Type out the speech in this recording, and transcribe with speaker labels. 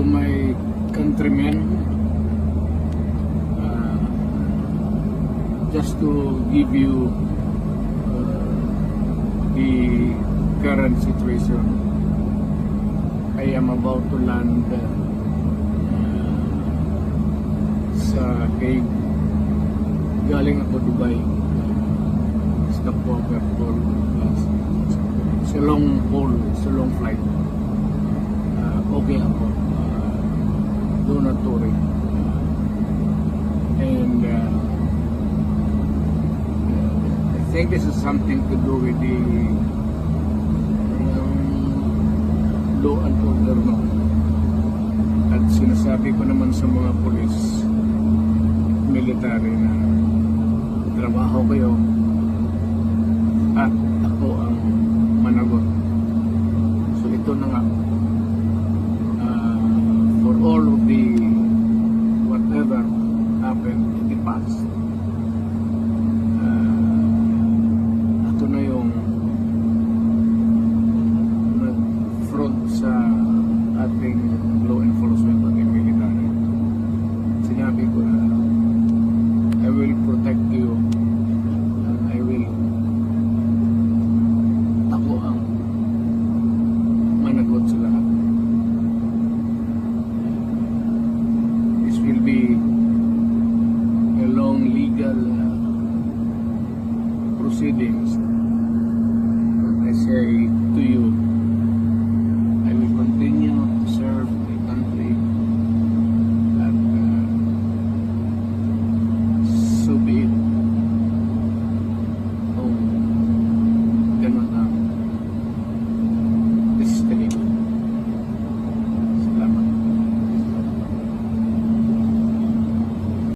Speaker 1: to my countrymen uh, just to give you uh, the current situation. I am about to land uh, sa Hague. Galing ako Dubai. Stopover for uh, it's a long haul, it's a long flight. Uh, okay ako. Worry. And uh, I think this is something to do with the um, law and order no. At sinasabi ko naman sa mga polis, military na trabaho kayo at ako ang managot. So ito na nga. ating law enforcement, ating military. Sinabi ko na, I will protect you and I will ako ang managot sa lahat. This will be a long legal proceedings. I say